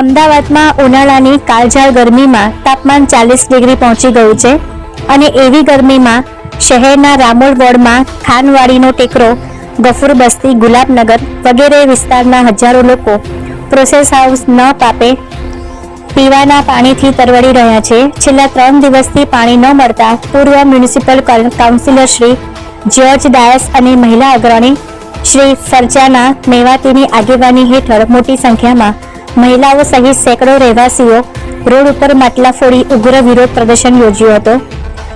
અમદાવાદમાં ઉનાળાની કાળઝાળ ગરમીમાં તાપમાન ચાલીસ ડિગ્રી પહોંચી ગયું છે અને એવી ગરમીમાં શહેરના રામોલ વોર્ડમાં ખાનવાડીનો ટેકરો, ગફુર બસ્તી, ગુલાબનગર વગેરે વિસ્તારના હજારો લોકો પ્રોસેસ હાઉસ ન પાપે પીવાના પાણીથી તરવડી રહ્યા છે. છેલ્લા ત્રણ દિવસથી પાણી ન મળતા પૂર્વ મ્યુનિસિપલ કાઉ- કાઉન્સિલર શ્રી જ્યોર્જ ડાયસ અને મહિલા અગ્રણી શ્રી ફરજાના મેવાતીની આગેવાની હેઠળ મોટી સંખ્યામાં મહિલાઓ સહિત સેંકડો રહેવાસીઓ રોડ ઉપર માટલા ફોડી ઉગ્ર વિરોધ પ્રદર્શન યોજ્યું હતો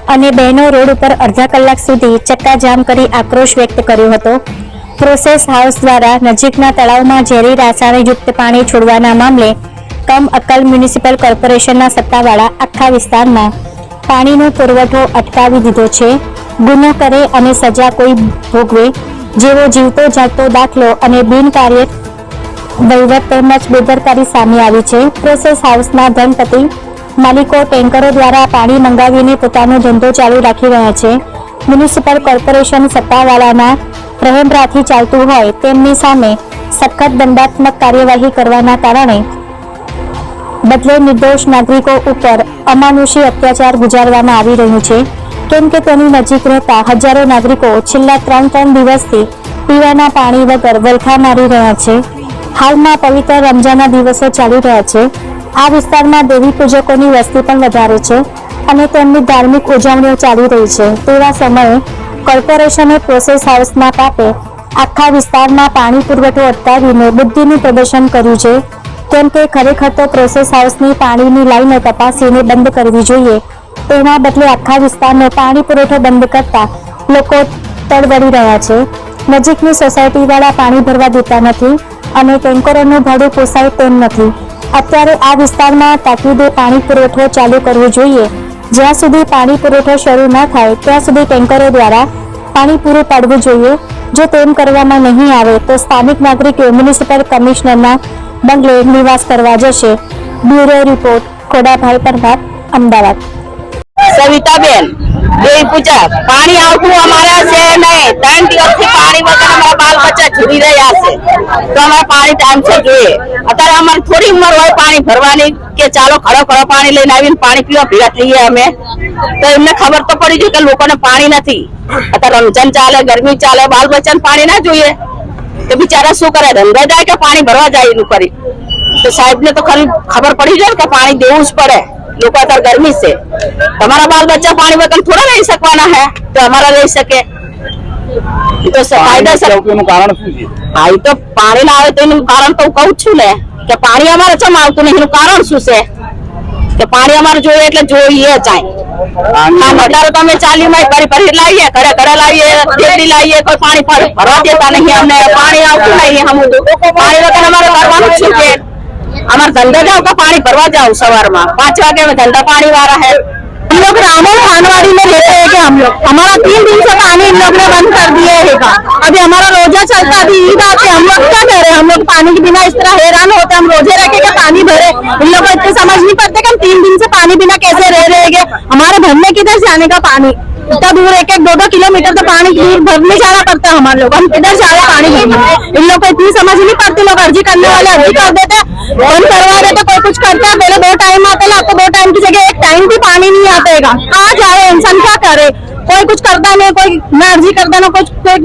અને બહેનો રોડ ઉપર અડધા કલાક સુધી ચક્કાજામ કરી આક્રોશ વ્યક્ત કર્યો હતો. પ્રોસેસ હાઉસ દ્વારા નજીકના તળાવમાં ઝેરી રાસાયણયુક્ત પાણી છોડવાના મામલે કમ અકલ મ્યુનિસિપલ કોર્પોરેશનના સત્તાવાળા આખા વિસ્તારમાં પાણીનો પુરવઠો અટકાવી દીધો છે. ગુનો કરે અને સજા કોઈ ભોગવે, જેવો જીવતો જાગતો દાખલો અને બિનકાર્ય વહીવટ તેમજ બેદરકારી સામે આવી છે. પ્રોસેસ હાઉસના ધનપતિ માલિકો ટેન્કરો દ્વારા પાણી મંગાવીને પોતાનો ધંધો ચાલુ રાખી રહ્યા છે. મ્યુનિસિપલ કોર્પોરેશન સત્તાવાળાના રહેમરાથી ચાલતું હોય તેમની સામે સખત દંડાત્મક કાર્યવાહી કરવાના કારણે બદલે નિર્દોષ નાગરિકો ઉપર અમાનુષી અત્યાચાર ગુજારવામાં આવી રહ્યું છે. કેમ કે તેની નજીક રહેતા હજારો નાગરિકો છેલ્લા ત્રણ ત્રણ દિવસથી પીવાના પાણી વગર વલખા મારી રહ્યા છે. હાલમાં પવિત્ર રમજાનના દિવસો ચાલી રહ્યા છે. આ વિસ્તારમાં દેવી પૂજકોની વસ્તી પણ વધારે છે અને તેમની ધાર્મિક ઉજવણીઓ ચાલી રહી છે. તેવા સમયે કોર્પોરેશને પ્રોસેસ હાઉસના પાપે આખા વિસ્તારમાં પાણી પુરવઠો અટકાવીને બુદ્ધિનું પ્રદર્શન કર્યું છે. કેમ કે ખરેખર તો પ્રોસેસ હાઉસની પાણીની લાઈનો તપાસીને બંધ કરવી જોઈએ. તેના બદલે આખા વિસ્તારનો પાણી પુરવઠો બંધ કરતા લોકો તડબડી રહ્યા છે. નજીકની સોસાયટીવાળા પાણી ભરવા દેતા નથી અને ટેન્કરોનું ભાડું પોસાય તેમ નથી. અત્યારે આ વિસ્તારમાં તાકીદે પાણી પુરવઠો ચાલુ કરવો જોઈએ. જ્યાં સુધી પાણી પુરવઠો શરૂ ન થાય, ત્યાં સુધી ટેન્કરો દ્વારા પાણી પૂરું પાડવું જોઈએ. જો તેમ કરવામાં નહીં આવે, તો સ્થાનિક નાગરિકો મ્યુનિસિપલ કમિશનરના બંગલે નિવાસ કરવા જશે. Bureau report, Khodabhai Parmar, Ahmedabad. Savitaben દેવી પૂછા પાણી આવતું અમારા છે નહીં. ત્રણ દિવસથી પાણી વગર અમારા બાલ બચ્ચા જીવી રહ્યા છે. તો અમારે પાણી ટાઈમ છે જોઈએ. અત્યારે અમારે થોડી ઉંમર હોય પાણી ભરવાની કે ચાલો ખડો ખડો પાણી લઈને આવીને પાણી પીવા ભેગા થઈએ અમે. તો એમને ખબર તો પડી ગઈ કે લોકોને પાણી નથી. અત્યારે રમજાન ચાલે, ગરમી ચાલે બાલ બચ્ચાને પાણી ના જોઈએ. તો બિચારા શું કરે? ધંધા જાય કે પાણી ભરવા જાય એનું કરી? તો સાહેબ ને તો ખરી ખબર પડી જાય કે પાણી દેવું જ પડે. લોકો અત્યારે ગરમી છે તમારા બાલ બચ્ચા પાણી વગર થોડા રહી શકવાના હે તો અમારા રહી શકે એ તો સ- કાયદેસર એનું કારણ શું છે હા એ તો પાણી ના આવે તો એનું કારણ તો હું કહું જ છું ને કે પાણી અમારે ચમ આવતું નહીં એનું કારણ શું છે કે પાણી અમારે જોઈએ એટલે જોઈએ જાય આ વધારે તો અમે ચાલી માં ભરી ભરી લાવીએ ઘરે ઘરે લાવીએ ડેલી લાવીએ કોઈ પાણી ભર- ભરવા દેતા નહીં અમને પાણી આવતું નહીં હમ પાણી વગર અમારે કરવાનું જ શું કે અમારે ધંધા જાવ કે પાણી ભરવા જાવ સવારમાં પાંચ वागे में धंधा पानी वाला है हम लोग रामोल खानवाड़ी में रहते हैं कि हम लोग हमारा तीन दिन से पानी इन लोग ने बंद कर दिया है अभी हमारा रोजा चलता अभी ईद आते हम लोग क्या करे हम लोग पानी के बिना इस तरह हैरान होते हम रोजे रह के पानी भरे इन लोग को इतने समझ नहीं पड़ते कि हम तीन दिन से पानी बिना कैसे रह रहेंगे हमारे घर में किधर से आने का पानी इतना दूर एक एक दो दो किलोमीटर तो पानी दूर भरने जाना पड़ता है हमारे लोग हम किधर जा रहे हैं पानी भरने इन लोग को इतनी समझ नहीं पड़ती लोग अर्जी करने वाले अर्जी कर देते हैं, बंद करवा देते, कोई कुछ करता है पहले दो टाइम आते हैं, आपको दो टाइम की जगह एक टाइम भी पानी नहीं आतेगा। कहाँ जाए इंसान क्या करे? कोई कुछ करता नहीं, कोई ना अर्जी करता ना कुछ, कोई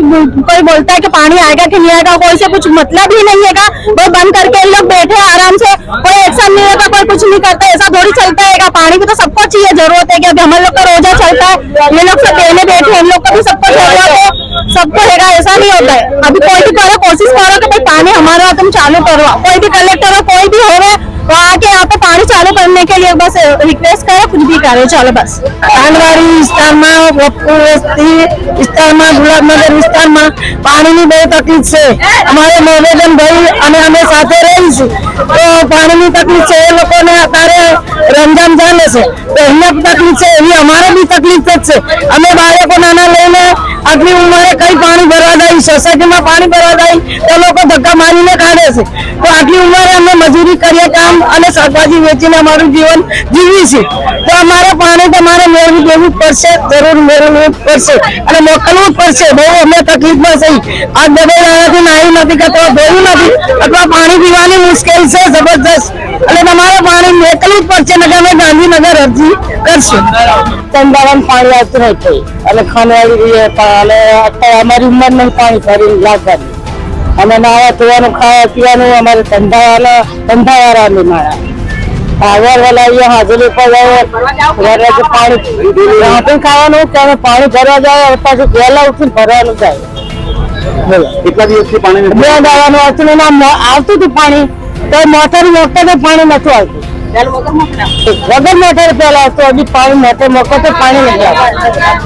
कोई बोलता है कि पानी आएगा कि नहीं आएगा, कोई से कुछ मतलब ही नहीं है वो बंद करके इन लोग बैठे आराम से, कोई एक्शन नहीं होता, कोई कुछ नहीं करता, ऐसा थोड़ी चलता है पानी की तो सबको चाहिए, ज़रूरत है कि अभी हम लोग का रोजा चलता है ये लोग सब देने बैठे इन लोग को भी सबको सबको हैगा ऐसा नहीं होता है अभी कोई भी करो कोशिश करो कि भाई पानी हमारा तुम चालू करो कोई भी कलेक्टर हो कोई भी हो वो आके यहाँ पे पानी चालू करने के लिए बस रिक्वेस्ट करो कुछ भी करो चलो बस કાનવાડી વિસ્તારમાં ગોપુર વસ્તી વિસ્તારમાં ગુલાબનગર વિસ્તારમાં પાણીની બહુ તકલીફ છે અમારે મોવેદન ભાઈ અને અમે સાથે રહીશું તો પાણીની તકલીફ છે એ લોકોને અત્યારે રમજાન ચાલે છે તો અહીંયા તકલીફ છે એવી અમારે બી તકલીફ જ છે અમે બાળકો નાના લઈને આટલી ઉંમરે કઈ પાણી ભરવા જાય સોસાયટીમાં પાણી ભરવા જાય તો લોકો ધક્કા મારીને કાઢે છે. તો આટલી ઉંમરે અમે મજૂરી કરીએ કામ અને શાકભાજી વેચીને અમારું જીવન જીવી છે તો અમારે પાણી તમારે મેળવી દેવું પડશે, જરૂર મેળવવું પડશે અને મોકલવું પડશે. બહુ અમે તકલીફમાં છે. આ દબાઈ નાહી નથી કે અથવા ધોયું નથી. અથવા પાણી પીવાની મુશ્કેલ છે જબરદસ્ત એટલે તમારે પાણી મોકલવું જ પડશે અમે ગાંધીનગર અરજી કરશું. ચંદાવાનું પાણી આવતું નથી અને ખાનવાડી રહીએ પણ અને અત્યારે અમારી ઉંમર નહીં પાણી ભરી લાગવાની અમે નાવા ધોવાનું ખાવા પીવાનું અમારે ધંધાવાળા ધંધાવાળાની મારા આગળ અહીંયા હાજરી પર જાય પાણી રાતે ખાવાનું કે અમે પાણી ભરવા જાય પાછું વહેલા ઉઠીને ભરવાનું જાય. કેટલા દિવસથી પાણી બે દાવાનું આવતું આવતું હતું પાણી. તો મોટર મોટર તો પાણી નથી આવતું. વગર મોટર પેલા આવતું હજી પાણી મોટર મોટર તો પાણી નથી આવતું.